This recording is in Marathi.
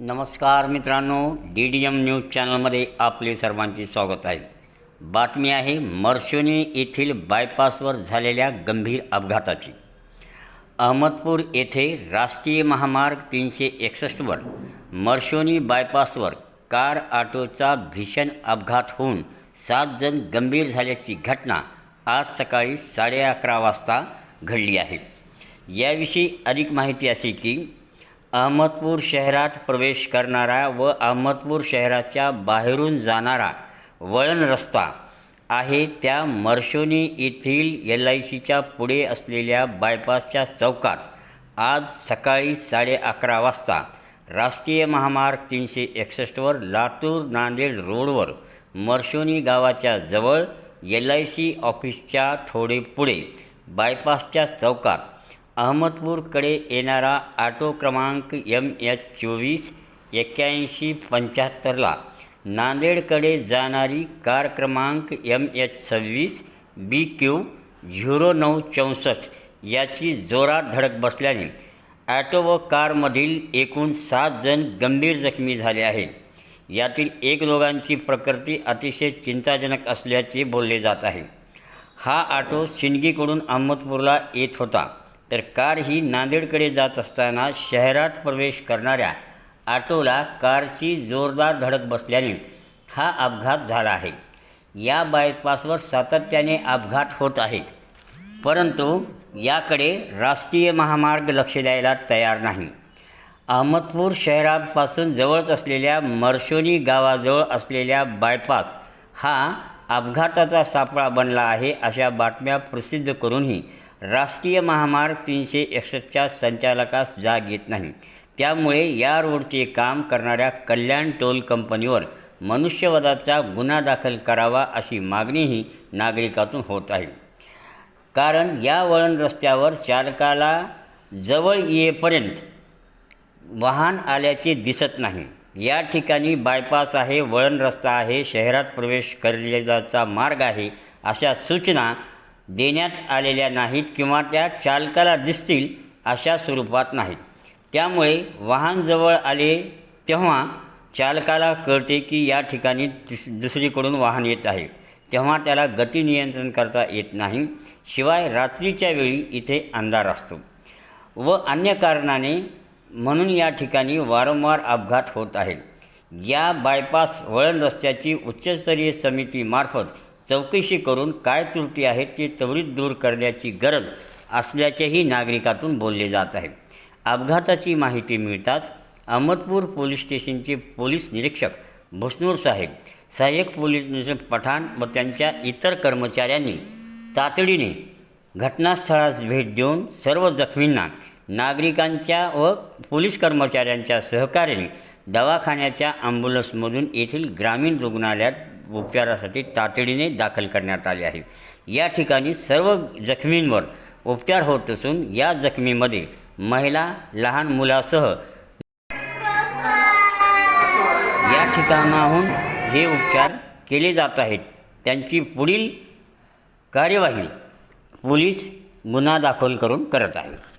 नमस्कार मित्रांनो डी डी एम न्यूज चॅनलमध्ये आपले सर्वांचे स्वागत आहे. बातमी आहे मर्शोनी येथील बायपासवर झालेल्या गंभीर अपघाताची. अहमदपूर येथे राष्ट्रीय महामार्ग तीनशे एकसष्टवर मर्शोनी बायपासवर कार ऑटोचा भीषण अपघात होऊन सात जण गंभीर झाल्याची घटना आज सकाळी साडे अकरा वाजता घडली आहे. याविषयी अधिक माहिती अशी की अहमदपूर शहरात प्रवेश करणारा व अहमदपूर शहराच्या बाहेरून जाणारा वळण रस्ता आहे. त्या मर्शोनी येथील एल आय सीच्या पुढे असलेल्या बायपासच्या चौकात आज सकाळी साडे अकरा वाजता राष्ट्रीय महामार्ग तीनशे एकसष्टवर लातूर नांदेड रोडवर मर्शोनी गावाच्या जवळ एल आय सी ऑफिसच्या थोडे पुढे बायपासच्या चौकात अहमदपूरकडे येणारा ऑटो क्रमांक यम एच चोवीस एक्क्याऐंशी पंच्याहत्तरला नांदेडकडे जाणारी कार क्रमांक यम एच सव्वीस बी क्यू झिरो नऊ चौसष्ट याची जोरात धडक बसल्याने ॲटो व कारमधील एकूण सात जण गंभीर जखमी झाले आहेत. यातील एक दोघांची प्रकृती अतिशय चिंताजनक असल्याचे बोलले जात आहे. हा ऑटो शिंदगीकडून अहमदपूरला येत होता. तर कार ही नांदेडकडे जात असताना शहरात प्रवेश करणाऱ्या ऑटोला कारची जोरदार धडक बसल्याने हा अपघात झाला आहे. या बायपासवर सातत्याने अपघात होत आहेत. परंतु याकडे राष्ट्रीय महामार्ग लक्ष द्यायला तयार नाही. अहमदपूर शहरापासून जवळच असलेल्या मर्शोनी गावाजवळ असलेल्या बायपास हा अपघाताचा सापळा बनला आहे अशा बातम्या प्रसिद्ध करूनही राष्ट्रीय महामार्ग तीनशे एकसष्टच्या संचालकास जाग येत नाही. त्यामुळे या रोडचे काम करणाऱ्या कल्याण टोल कंपनीवर मनुष्यवधाचा गुन्हा दाखल करावा अशी मागणीही नागरिकातून होत आहे. कारण या वळण रस्त्यावर चालकाला जवळ येईपर्यंत वाहन आल्याचे दिसत नाही. या ठिकाणी बायपास आहे वळण रस्ता आहे शहरात प्रवेश करण्याचा मार्ग आहे अशा सूचना देण्यात आलेल्या नाहीत किंवा त्या चालकाला दिसतील अशा स्वरूपात नाहीत. त्यामुळे वाहन जवळ आले तेव्हा चालकाला कळते की या ठिकाणी दुस दुसरीकडून वाहन येत आहे. तेव्हा त्याला गती नियंत्रण करता येत नाही. शिवाय रात्रीच्या वेळी इथे अंधार असतो. व अन्य कारणाने म्हणून या ठिकाणी वारंवार अपघात होत आहेत या बायपास वळण रस्त्याची उच्चस्तरीय समितीमार्फत चौकशी करून काय त्रुटी आहेत ते त्वरित दूर करण्याची गरज असल्याचेही नागरिकातून बोलले जात आहे. अपघाताची माहिती मिळताच अहमदपूर पोलीस स्टेशनचे पोलीस निरीक्षक भुसनूर साहेब सहाय्यक पोलीस निरीक्षक पठाण व त्यांच्या इतर कर्मचाऱ्यांनी तातडीने घटनास्थळास भेट देऊन सर्व जखमींना नागरिकांच्या व पोलीस कर्मचाऱ्यांच्या सहकार्याने दवाखान्याच्या ॲम्ब्युलन्समधून येथील ग्रामीण रुग्णालयात उपचारासाठी तातडीने दाखल करण्यात आले आहे. या ठिकाणी सर्व जखमींवर उपचार होत असून या जखमीमध्ये महिला लहान मुलासह या ठिकाणाहून हे उपचार केले जात आहेत. त्यांची पुढील कार्यवाही पोलीस गुन्हा दाखल करून करत आहेत.